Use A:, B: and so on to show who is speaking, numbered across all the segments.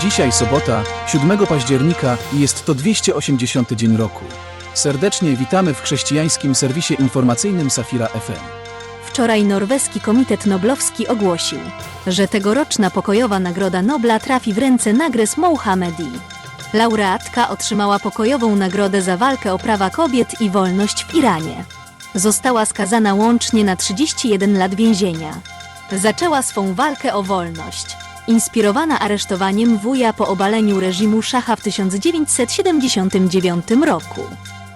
A: Dzisiaj sobota, 7 października i jest to 280 dzień roku. Serdecznie witamy w chrześcijańskim serwisie informacyjnym Safira FM.
B: Wczoraj norweski Komitet Noblowski ogłosił, że tegoroczna pokojowa Nagroda Nobla trafi w ręce Nagres Mohammedi. Laureatka otrzymała pokojową nagrodę za walkę o prawa kobiet i wolność w Iranie. Została skazana łącznie na 31 lat więzienia. Zaczęła swą walkę o wolność, inspirowana aresztowaniem wuja po obaleniu reżimu szacha w 1979 roku.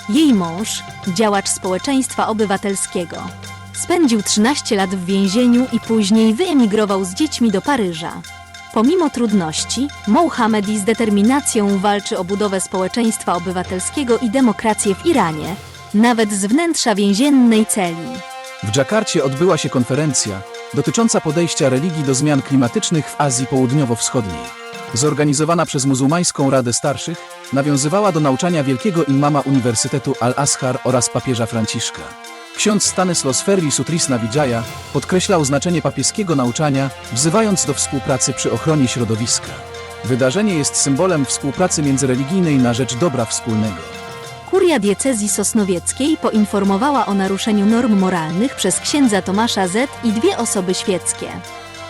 B: Jej mąż, działacz społeczeństwa obywatelskiego, spędził 13 lat w więzieniu i później wyemigrował z dziećmi do Paryża. Pomimo trudności, Mohammedi z determinacją walczy o budowę społeczeństwa obywatelskiego i demokrację w Iranie, nawet z wnętrza więziennej celi.
A: W Dżakarcie odbyła się konferencja dotycząca podejścia religii do zmian klimatycznych w Azji Południowo-Wschodniej. Zorganizowana przez Muzułmańską Radę Starszych, nawiązywała do nauczania wielkiego imama Uniwersytetu Al-Azhar oraz papieża Franciszka. Ksiądz Stanisław Ferri Sutrisna Widżaja podkreślał znaczenie papieskiego nauczania, wzywając do współpracy przy ochronie środowiska. Wydarzenie jest symbolem współpracy międzyreligijnej na rzecz dobra wspólnego.
B: Kuria diecezji sosnowieckiej poinformowała o naruszeniu norm moralnych przez księdza Tomasza Z i dwie osoby świeckie.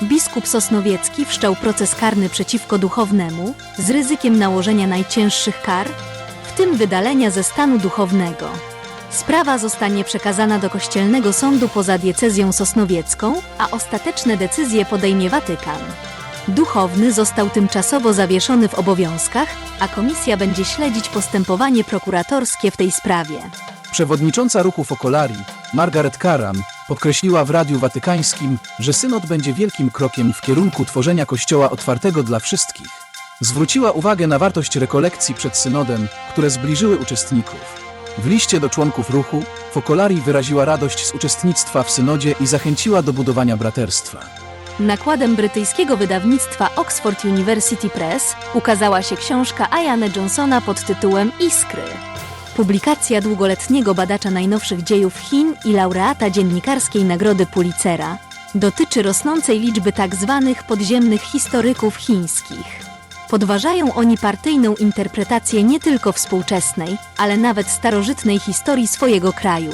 B: Biskup Sosnowiecki wszczął proces karny przeciwko duchownemu z ryzykiem nałożenia najcięższych kar, w tym wydalenia ze stanu duchownego. Sprawa zostanie przekazana do Kościelnego Sądu poza diecezją sosnowiecką, a ostateczne decyzje podejmie Watykan. Duchowny został tymczasowo zawieszony w obowiązkach, a komisja będzie śledzić postępowanie prokuratorskie w tej sprawie.
A: Przewodnicząca ruchu Focolari, Margaret Karam, podkreśliła w Radiu Watykańskim, że synod będzie wielkim krokiem w kierunku tworzenia kościoła otwartego dla wszystkich. Zwróciła uwagę na wartość rekolekcji przed synodem, które zbliżyły uczestników. W liście do członków ruchu Focolari wyraziła radość z uczestnictwa w synodzie i zachęciła do budowania braterstwa.
B: Nakładem brytyjskiego wydawnictwa Oxford University Press ukazała się książka Iana Johnsona pod tytułem Iskry. Publikacja długoletniego badacza najnowszych dziejów Chin i laureata dziennikarskiej nagrody Pulitzera dotyczy rosnącej liczby tak zwanych podziemnych historyków chińskich. Podważają oni partyjną interpretację nie tylko współczesnej, ale nawet starożytnej historii swojego kraju.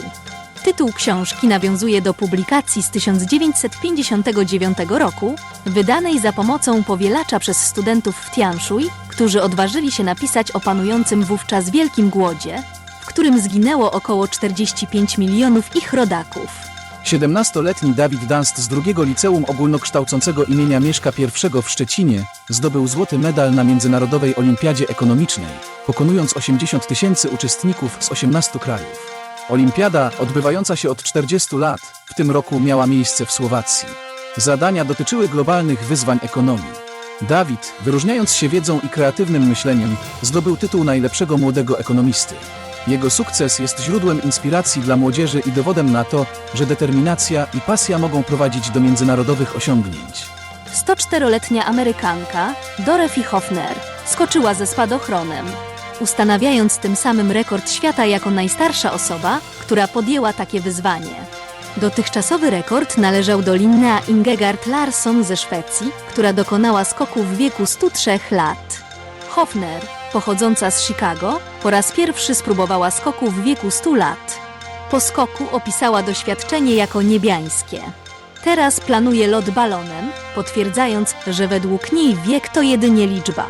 B: Tytuł książki nawiązuje do publikacji z 1959 roku, wydanej za pomocą powielacza przez studentów w Tianshui, którzy odważyli się napisać o panującym wówczas wielkim głodzie, w którym zginęło około 45 milionów ich rodaków.
A: 17-letni Dawid Danst z drugiego liceum ogólnokształcącego imienia Mieszka I w Szczecinie zdobył złoty medal na Międzynarodowej Olimpiadzie Ekonomicznej, pokonując 80 tysięcy uczestników z 18 krajów. Olimpiada, odbywająca się od 40 lat, w tym roku miała miejsce w Słowacji. Zadania dotyczyły globalnych wyzwań ekonomii. Dawid, wyróżniając się wiedzą i kreatywnym myśleniem, zdobył tytuł najlepszego młodego ekonomisty. Jego sukces jest źródłem inspiracji dla młodzieży i dowodem na to, że determinacja i pasja mogą prowadzić do międzynarodowych osiągnięć.
B: 104-letnia Amerykanka Dorothy Hoffner skoczyła ze spadochronem, ustanawiając tym samym rekord świata jako najstarsza osoba, która podjęła takie wyzwanie. Dotychczasowy rekord należał do Linnea Ingegard Larsson ze Szwecji, która dokonała skoku w wieku 103 lat. Hoffner, pochodząca z Chicago, po raz pierwszy spróbowała skoku w wieku 100 lat. Po skoku opisała doświadczenie jako niebiańskie. Teraz planuje lot balonem, potwierdzając, że według niej wiek to jedynie liczba.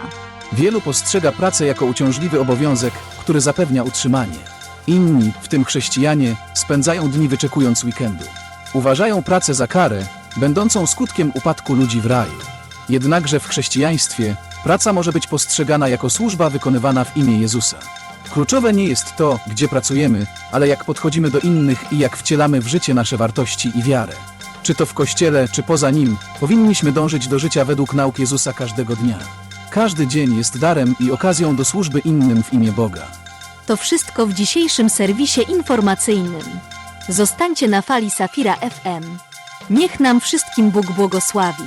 A: Wielu postrzega pracę jako uciążliwy obowiązek, który zapewnia utrzymanie. Inni, w tym chrześcijanie, spędzają dni wyczekując weekendu. Uważają pracę za karę, będącą skutkiem upadku ludzi w raju. Jednakże w chrześcijaństwie praca może być postrzegana jako służba wykonywana w imię Jezusa. Kluczowe nie jest to, gdzie pracujemy, ale jak podchodzimy do innych i jak wcielamy w życie nasze wartości i wiarę. Czy to w kościele, czy poza nim, powinniśmy dążyć do życia według nauk Jezusa każdego dnia. Każdy dzień jest darem i okazją do służby innym w imię Boga.
B: To wszystko w dzisiejszym serwisie informacyjnym. Zostańcie na fali Safira FM. Niech nam wszystkim Bóg błogosławi.